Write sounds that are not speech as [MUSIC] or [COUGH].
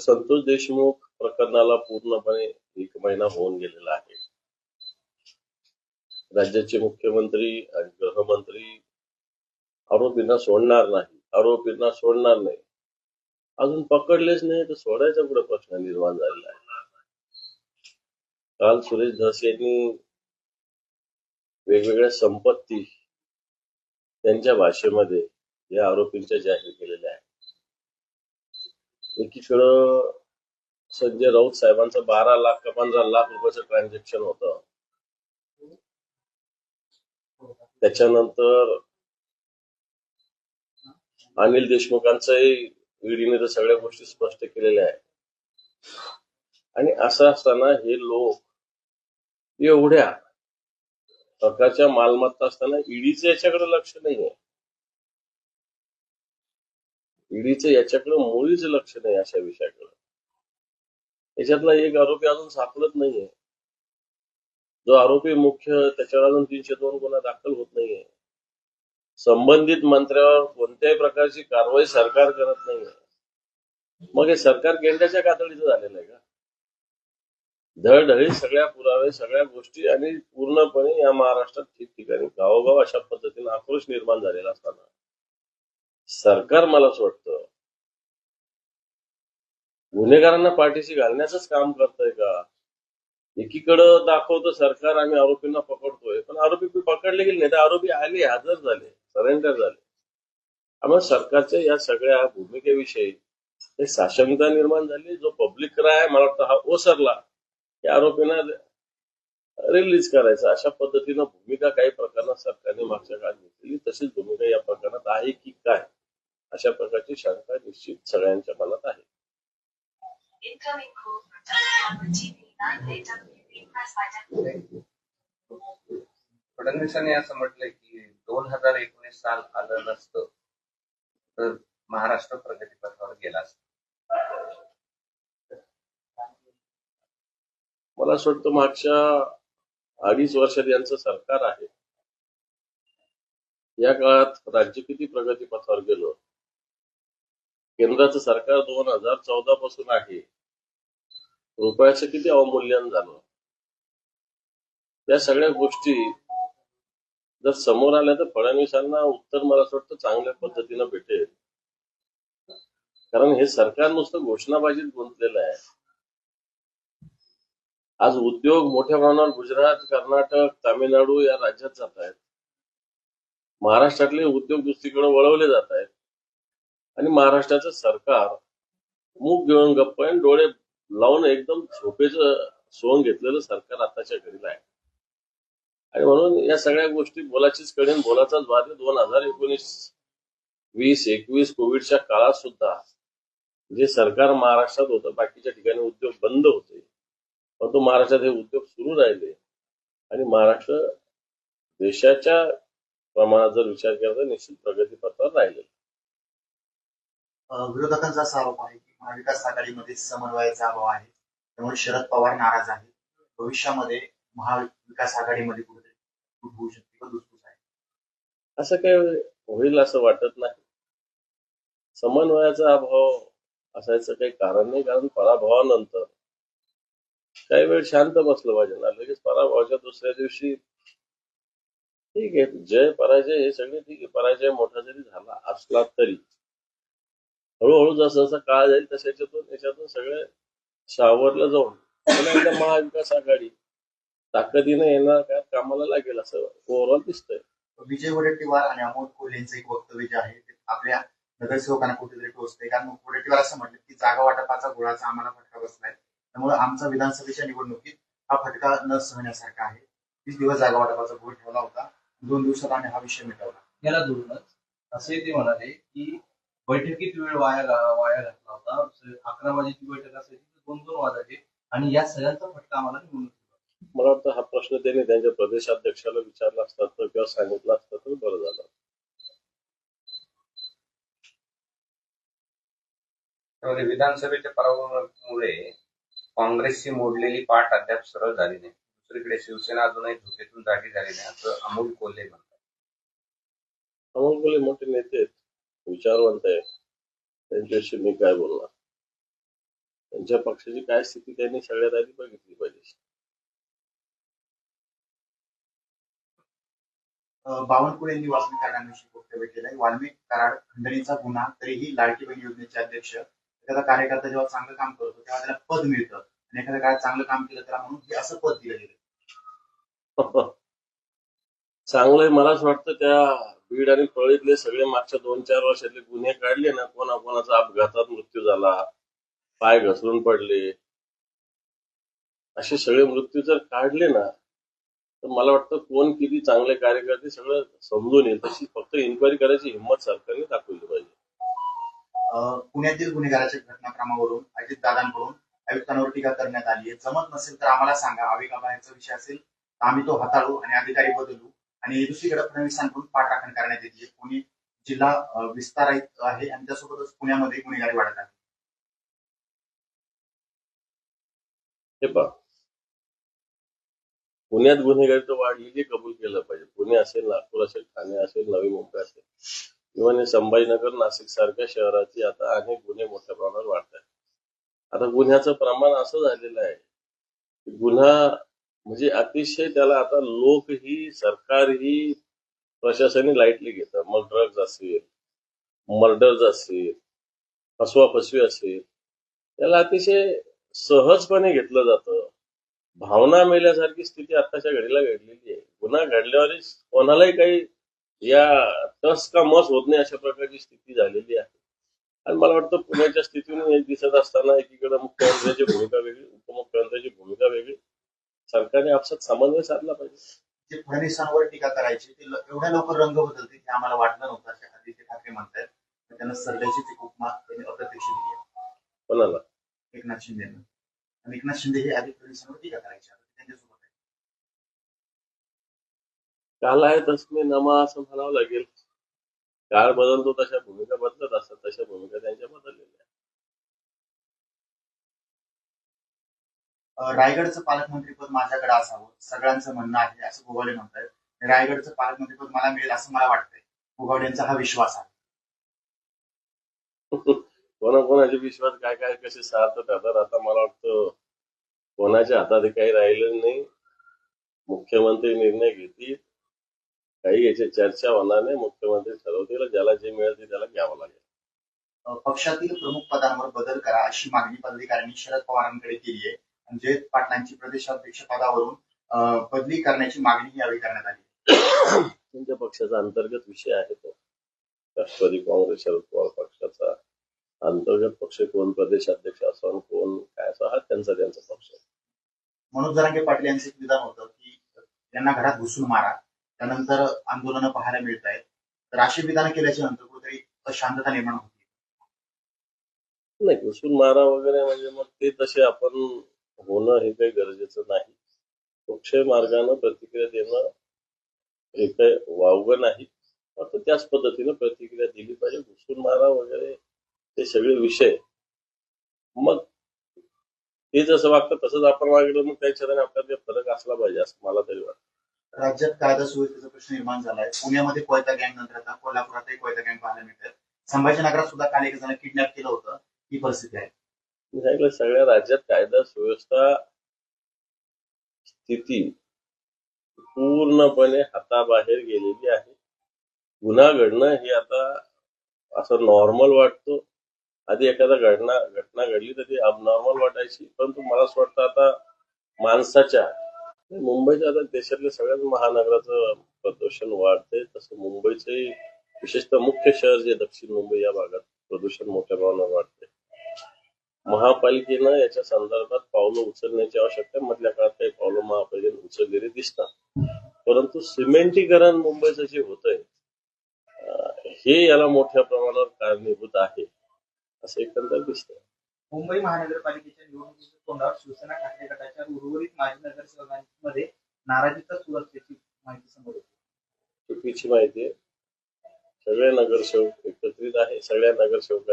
संतोष देशमुख प्रकरणाला पूर्णपणे एक महिना होऊन गेलेला आहे. राज्याचे मुख्यमंत्री आणि गृहमंत्री आरोपींना सोडणार नाही आरोपींना सोडणार नाही. अजून पकडलेच नाही तर सोडायचा पुढे प्रश्न निर्माण झालेला आहे? काल सुरेश धस यांनी वेगवेगळ्या संपत्ती त्यांच्या भाषेमध्ये या आरोपींच्या जाहीर केलेल्या आहेत. एकीकडं संजय राऊत साहेबांचं बारा लाख का पंधरा लाख रुपयाचं ट्रान्झॅक्शन होतं. त्याच्यानंतर अनिल देशमुखांचंही ईडीने तर सगळ्या गोष्टी स्पष्ट केलेल्या आहेत. आणि असं असताना हे लोक एवढ्या प्रकारच्या मालमत्ता असताना ईडीचं याच्याकडे लक्ष नाहीये. ईडीचं याच्याकडे मुळीच लक्ष नाही अशा विषयाकडे. याच्यातला एक आरोपी अजून सापडत नाहीये. जो आरोपी मुख्य त्याच्यावर अजून तीनशे दोन गुन्हा दाखल होत नाहीये. संबंधित मंत्र्यावर कोणत्याही प्रकारची कारवाई सरकार करत नाहीये. मग हे सरकार गेंड्याच्या कातडीचं झालेलं आहे का? धडधडीत सगळ्या पुरावे सगळ्या गोष्टी आणि पूर्णपणे या महाराष्ट्रात ठिकठिकाणी गावोगाव अशा पद्धतीने आक्रोश निर्माण झालेला असताना. सरकार मला असं वाटतं. गुन्हेगारांना पाठीशी घालण्याचंच काम करतंय का? एकीकडं दाखवतं सरकार आम्ही आरोपींना पकडतोय पण आरोपी पकडले गेले नाही तर आरोपी आले हजर झाले सरेंडर झाले. त्यामुळे सरकारच्या या सगळ्या भूमिकेविषयी हे साशंकता निर्माण झाली. जो पब्लिक क्राय आहे मला वाटतं हा ओसरला या आरोपींना रिलीज करायचा. अशा पद्धतीनं भूमिका काही प्रकरणात सरकारने मागच्या काळात घेतलेली. तशीच भूमिका या प्रकरणात आहे की काय? अशा प्रकारची शंका निश्चित सगळ्यांच्या मनात आहे. Incoming call from Telegram TV9AWB press identity. फडणवीसांनी असं म्हटलंय की दोन हजार एकोणीस साल आलं नसतं तर महाराष्ट्र प्रगतीपथावर गेला असता. मला असं वाटतं मागच्या अडीच वर्षात यांचं सरकार आहे. या काळात राज्य किती प्रगतीपथावर गेलो? केंद्राचं सरकार दोन हजार चौदा पासून आहे. रुपयाचं किती अवमूल्यन झालं? या सगळ्या गोष्टी जर समोर आल्या तर फडणवीसांना उत्तर मला असं वाटतं चांगल्या पद्धतीनं भेटेल. कारण हे सरकार नुसतं घोषणाबाजीत गुंतलेलं आहे. आज उद्योग मोठ्या प्रमाणावर गुजरात कर्नाटक तामिळनाडू या राज्यात जात आहेत. महाराष्ट्रातले उद्योग दुसरीकडे वळवले जात आहेत. आणि महाराष्ट्राचं सरकार मूग घेऊन गप्प आणि डोळे लावून एकदम झोपेचं सोन घेतलेलं सरकार आताच्या घडीला आहे. आणि म्हणून या सगळ्या गोष्टी बोलाचीच कडेन बोलाचाच वाद दोन हजार एकोणीस वीस एकवीस कोविडच्या काळात सुद्धा जे सरकार महाराष्ट्रात होतं बाकीच्या ठिकाणी उद्योग बंद होते. परंतु महाराष्ट्रात हे उद्योग सुरू राहिले. आणि महाराष्ट्र देशाच्या प्रमाणात जर विचार केला तर निश्चित प्रगतीपथावर राहिले विरोधकांचा असा आरोप आहे की महाविकास आघाडीमध्ये समन्वयाचा अभाव आहे. त्यामुळे शरद पवार नाराज आहेत. भविष्यामध्ये महाविकास आघाडीमध्ये कुठेतरी फूट होऊ शकते आहे. असं काय होईल असं वाटत नाही. समन्वयाचा अभाव असायचं काही कारण नाही कारण पराभवानंतर काही वेळ शांत बसलं पाहिजे ना. लगेच पराभवाच्या दुसऱ्या दिवशी ठीक आहे जय पराजय हे सगळे ठीक आहे. पराजय मोठा जरी झाला असला तरी हळूहळू जसं जसं काळ जाईल तसं याच्यातून याच्यातून सगळे सावरलं जाऊन पुन्हा एकदा महाविकास आघाडी ताकदीने येणार काय कामाला लागेल असं ओव्हरऑल दिसतंय. विजय वडेट्टीवार आणि अमोल कोल यांचं एक वक्तव्य जे आहे ते आपल्या नगरसेवकांना कुठेतरी टोचतंय. कारण वडेट्टीवार असं म्हटलं की जागा वाटपाचा गोळाचा आम्हाला फटका बसलाय. त्यामुळे आमचा विधानसभेच्या निवडणुकीत हा फटका न सहण्यासारखा आहे. वीस दिवस जागा वाटपाचा गोळ ठेवला होता. दोन दिवसात आम्ही हा विषय मिटवला. याला धरूनच असे ते म्हणाले की बैठकीत वेळ वाया वाया घातला होता? अकरा वाजेची बैठक असायची तर दोन दोन वाजायचे. आणि या सगळ्यांचा फटका आम्हाला निवडणुकीत बसला. मला वाटतं हा प्रश्न त्यांनी त्यांच्या प्रदेशाध्यक्षाला विचारला असता तर किंवा सांगितलं असतं तर बरं झालं. त्यामध्ये विधानसभेच्या पराभवामुळे काँग्रेसची मोडलेली पाठ अद्याप सरळ झाली नाही. दुसरीकडे शिवसेना अजूनही झोपेतून जागी झाली नाही असं अमोल कोल्हे म्हणतात. अमोल कोल्हे मोठे नेते आहेत. विचारवंत आहे. त्यांच्याशी मी काय बोलणार? त्यांच्या पक्षाची काय स्थिती त्यांनी सगळ्यात आधी बघितली पाहिजे. बावनकुळे यांनी वाल्मिक कराडांविषयी वक्तव्य केलंय. वाल्मिक कराड खंडणीचा गुन्हा तरीही लाडकी बहीण योजनेचे अध्यक्ष. एखादा कार्यकर्ता जेव्हा चांगलं काम करतो तेव्हा त्याला पद मिळतं. आणि एखाद्या काळात चांगलं काम केलं त्याला म्हणून हे असं पद दिलं गेलं. [LAUGHS] चांगलंय मलाच वाटतं त्या बीड आणि पळीतले सगळे मागच्या दोन चार वर्षातले गुन्हे काढले ना कोणा कोणाचा अपघातात मृत्यू झाला पाय घसरून पडले असे सगळे मृत्यू जर काढले ना तर मला वाटतं कोण किती चांगले कार्यकर्ते सगळं समजून येईल. तशी फक्त इन्क्वायरी करायची हिंमत सरकारने दाखवली पाहिजे. पुण्यातील गुन्हेगाराच्या घटनाक्रमावरून अजित दादांकडून आयुक्तांवर टीका करण्यात आली आहे. जमत नसेल तर आम्हाला सांगा. आवेगाबाहेरचा विषय असेल तर आम्ही तो हाताळू आणि अधिकारी बदलू. आणि दुसरीकडे फडणवीसांकडून पाठराखण करण्यात येते पुणे जिल्हा विस्तार विस्तारित आहे आणि त्यासोबतच पुण्यामध्ये गुन्हेगारी वाढत आहे. हे पहा. पुण्यात गुन्हेगारी तर वाढली हे कबूल केलं पाहिजे पुणे असेल नागपूर असेल ठाणे असेल नवी मुंबई असेल इव्हन संभाजीनगर नाशिक सारख्या शहराची आता अनेक गुन्हे मोठ्या प्रमाणावर वाढत आहेत. आता गुन्ह्याचं प्रमाण असं झालेलं आहे की गुन्हा म्हणजे अतिशय त्याला आता लोकही सरकारही प्रशासनही लाईटली घेतं. मग ड्रग्ज असेल मर्डर्स असेल फसवाफसवी असेल त्याला अतिशय सहजपणे घेतलं जातं. भावना मेल्यासारखी स्थिती आताच्या घडीला घडलेली आहे. गुन्हा घडल्यावर कोणालाही काही या टस का मस होत नाही अशा प्रकारची स्थिती झालेली आहे. आणि मला वाटतं पुण्याच्या स्थितीतून दिसत असताना एकीकडे मुख्यमंत्र्यांची भूमिका वेगळी उपमुख्यमंत्र्यांची भूमिका वेगळी. सरकारने आपसात समन्वय साधला पाहिजे. जे फडणवीसांवर टीका करायची ते एवढ्या लवकर रंग बदलते हे आम्हाला वाटलं नव्हतं असे आदित्य ठाकरे म्हणतात त्यांना सरल्याचीच एक उपमा त्यांनी अप्रत्यक्ष दिली आहे. कोणाला? एकनाथ शिंदेनं आणि एकनाथ शिंदे हे आधी फडणवीसांवर टीका करायचे ते त्यांच्यासोबत काल आहे तस्मे नमा असं म्हणावं लागेल. काळ बदलतो तशा भूमिका बदलत असतात तशा भूमिका त्यांच्या बदललेल्या रायगडचं पालकमंत्रीपद माझ्याकडे असावं सगळ्यांचं म्हणणं आहे असं गोगावले म्हणतात रायगडचं पालकमंत्रीपद मला मिळेल असं मला वाटतंय. गोगावलेंचा हा विश्वास आहे. कोणाकोणाचे विश्वास काय काय कसे सार्थ ठरतात आता मला वाटतं कोणाच्या हातात काही राहिलं नाही. मुख्यमंत्री निर्णय घेतील. काही याची चर्चा होणार नाही. मुख्यमंत्री ठरवतील. ज्याला जे मिळेल ते त्याला घ्यावं लागेल. पक्षातील प्रमुख पदांवर बदल करा अशी मागणी पदाधिकाऱ्यांनी शरद पवारांकडे केली आहे. जयंत पाटलांची प्रदेशाध्यक्ष पदावरून बदली करण्याची मागणी यावेळी करण्यात आली. त्यांच्या पक्षाचा अंतर्गत विषय आहे तो. राष्ट्रवादी काँग्रेस शरद पवार पक्षाचा अंतर्गत पक्ष कोण प्रदेशाध्यक्ष असो कोण काय असो हा त्यांचा त्यांचा पक्ष आहे. मनोज जरांगे पाटील यांचं एक विधान होतं की त्यांना घरात घुसून मारा त्यानंतर आंदोलनं पाहायला मिळत आहेत. तर अशी विधानं केल्याच्यानंतर कुठेतरी अशांतता निर्माण होती. नाही घुसून मारा वगैरे म्हणजे मग ते तसे आपण होणं हे काही गरजेचं नाही. पक्ष मार्गानं प्रतिक्रिया देणं हे काही वावगं नाही. फक्त त्याच पद्धतीनं प्रतिक्रिया दिली पाहिजे. घुसून मारा वगैरे ते सगळे विषय. मग ते जसं वागतं तसंच आपण वागलं मग त्याच्यात आपल्याला आपल्यात फरक असला पाहिजे असं मला तरी वाटतं. राज्यात कायदा सुव्यवस्थेचा प्रश्न निर्माण झालाय. पुण्यामध्ये कोयता गँग नंतर आता कोल्हापुरातही कोयता गँग पाहायला मिळतात संभाजीनगरात सुद्धा काल एक जण किडनॅप केलं होतं. ही परिस्थिती आहे. मी सांगितलं सगळ्या राज्यात कायदा सुव्यवस्था स्थिती पूर्णपणे हाताबाहेर गेलेली आहे. गुन्हा घडणं हे आता असं नॉर्मल वाटतो. आधी एखादा घटना घटना घडली तर ती अबनॉर्मल वाटायची. परंतु मला असं वाटतं आता माणसाच्या मुंबईच्या आता देशातल्या सगळ्याच महानगराचं प्रदूषण वाढतंय. तसं मुंबईचंही विशेषतः मुख्य शहर जे दक्षिण मुंबई या भागात प्रदूषण मोठ्या प्रमाणात वाढतंय. महापालिकेनं याच्या संदर्भात पावलं उचलण्याची आवश्यकता मधल्या काळात काही पावलं महापालिकेने उचललेली दिसतात. परंतु सिमेंटीकरण मुंबईचं जे होतंय अं, हे याला मोठ्या प्रमाणावर कारणीभूत आहे असं एकंदर दिसतंय. मुंबई महानगरपालिकेच्या निवडणुकीच्या तोंडावर शिवसेना ठाकरे गटाच्या उर्वरित माजी नगरसेवकांमध्ये नाराजीचा सूर असल्याची माहिती समोर चुकीची माहिती आहे. सगळे नगरसेवक एकत्रित आहे. सगळ्या नगरसेवकांची